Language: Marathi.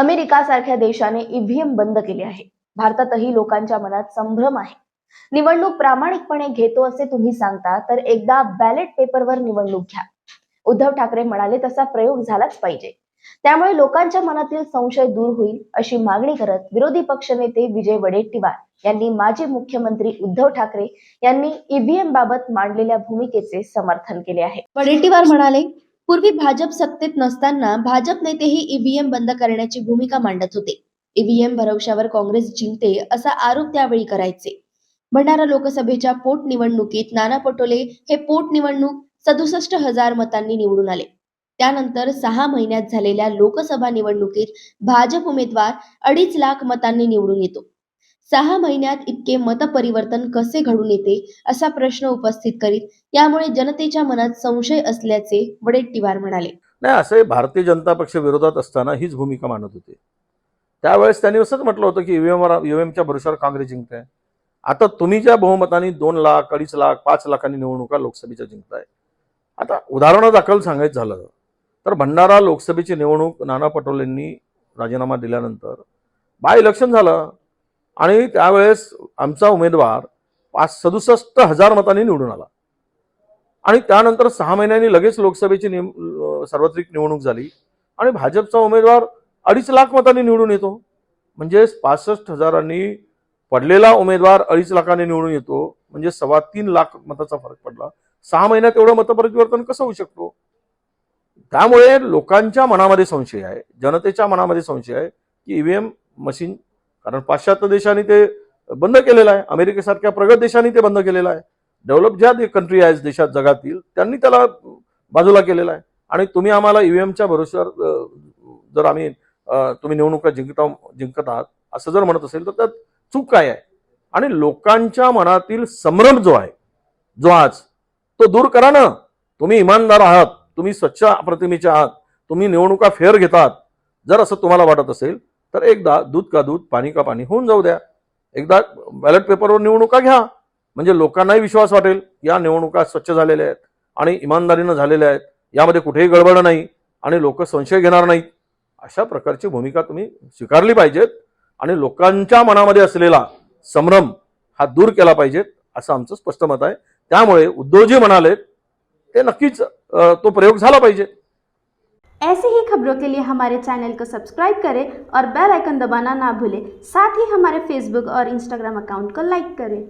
अमेरिका सारख्या देशाने ईव्हीएम बंद केले आहे. भारतातही लोकांच्या मनात संभ्रम आहे. निवडणूक प्रामाणिकपणे घेतो असे तुम्ही सांगता तर एकदा बॅलेट पेपरवर निवडणूक घ्या. उद्धव ठाकरे म्हणाले तसा प्रयोग झालाच पाहिजे. त्यामुळे लोकांच्या मनातील संशय दूर होईल अशी मागणी करत विरोधी पक्षनेते विजय वडेट्टीवार यांनी माजी मुख्यमंत्री उद्धव ठाकरे यांनी ईव्हीएम बाबत मांडलेल्या भूमिकेचे समर्थन केले आहे. वडेट्टीवार म्हणाले पूर्वी भाजप सत्तेत नसताना भाजप नेतेही ईव्हीएम बंद करण्याची भूमिका मांडत होते. ईव्हीएम भरवशावर काँग्रेस जिंकते असा आरोप त्यावेळी करायचे. भंडारा लोकसभेच्या पोटनिवडणुकीत नाना पटोले हे पोटनिवडणूक सदुसष्ट हजार मतांनी निवडून आले. त्यानंतर सहा महिन्यात झालेल्या लोकसभा निवडणुकीत भाजप उमेदवार अडीच लाख मतांनी निवडून येतो. सहा महिन्यात इतके मतपरिवर्तन कसे घडून येते असा प्रश्न उपस्थित करीत यामुळे जनतेच्या मनात संशय असल्याचे वडेट्टीवार म्हणाले. नाही असे भारतीय जनता पक्ष विरोधात असताना हीच भूमिका मानत होते. त्यावेळेस त्यांनी असंच म्हटलं होतं की ईव्हीएमवर ईव्हीएमच्या भरोशावर काँग्रेस जिंकते आता तुम्ही ज्या बहुमतानी दोन लाख अडीच लाख पाच लाखांनी निवडणुका लोकसभेच्या जिंकताय. आता उदाहरणादाखल सांगायचं झालं तर भंडारा लोकसभेची निवडणूक नाना पटोलेंनी राजीनामा दिल्यानंतर बाय इलेक्शन झालं. आणि त्यावेळेस आमचा उमेदवार पाच सदुसष्ट हजार मतांनी निवडून आला. आणि त्यानंतर सहा महिन्यांनी लगेच लोकसभेची निम सार्वत्रिक निवडणूक झाली. आणि भाजपचा उमेदवार अडीच लाख मतांनी निवडून येतो. म्हणजेच पासष्ट हजारांनी पडलेला उमेदवार अडीच लाखांनी निवडून येतो. म्हणजे सव्वा तीन लाख मताचा फरक पडला. सहा महिन्यात एवढं मतपरिवर्तन कसं होऊ शकतो? त्यामुळे लोकांच्या मनामध्ये संशय आहे. जनतेच्या मनामध्ये संशय आहे की ईव्हीएम मशीन कारण पाश्चात्य देशांनी ते बंद केलेलं आहे. अमेरिकेसारख्या प्रगत देशांनी ते बंद केलेलं आहे. डेव्हलप ज्या कंट्री आहेत देशात जगातील त्यांनी त्याला बाजूला केलेला आहे. आणि तुम्ही आम्हाला ईव्हीएमच्या भरोश्यावर जर आम्ही तुम्ही निवडणुका जिंकता जिंकत आहात असं जर म्हणत असेल तर त्यात चूक काय आहे? आणि लोकांच्या मनातील संभ्रम जो आहे जो आज तो दूर करा ना. तुम्ही इमानदार आहात तुम्ही स्वच्छ प्रतिमेचे आहात तुम्ही निवडणुका फेअर घेतात. जर असं तुम्हाला वाटत असेल तर एकदा दूध का दूध पाणी का पाणी होऊन जाऊ द्या. एकदा बॅलेट पेपरवर निवडणुका घ्या. म्हणजे लोकांनाही विश्वास वाटेल या निवडणुका स्वच्छ झालेल्या आहेत आणि इमानदारीनं झालेल्या आहेत. यामध्ये कुठेही गडबड नाही आणि लोक संशय घेणार नाहीत. अशा प्रकारची भूमिका तुम्ही स्वीकारली पाहिजेत आणि लोकांच्या मनामध्ये असलेला संभ्रम हा दूर केला पाहिजेत असं आमचं स्पष्ट मत आहे. त्यामुळे उद्धवजी म्हणाले ते नक्कीच तो प्रयोग झाला पाहिजे. ऐसी ही खबरों के लिए हमारे चैनल को सब्सक्राइब करें और बेल आइकन दबाना ना भूलें। साथ ही हमारे फेसबुक और इंस्टाग्राम अकाउंट को लाइक करें।